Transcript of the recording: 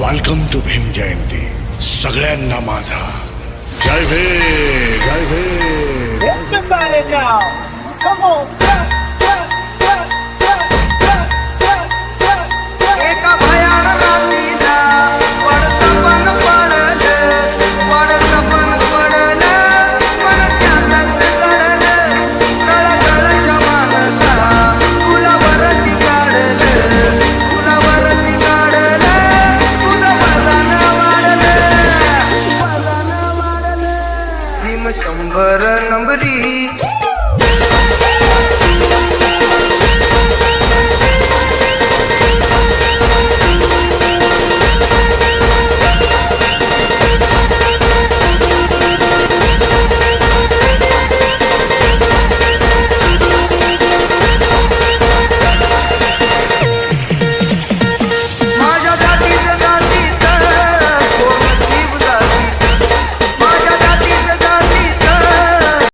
Welcome to Bhim Jayanti सगळ्यांना माझा. जय भे जय भे शंभर नंबरी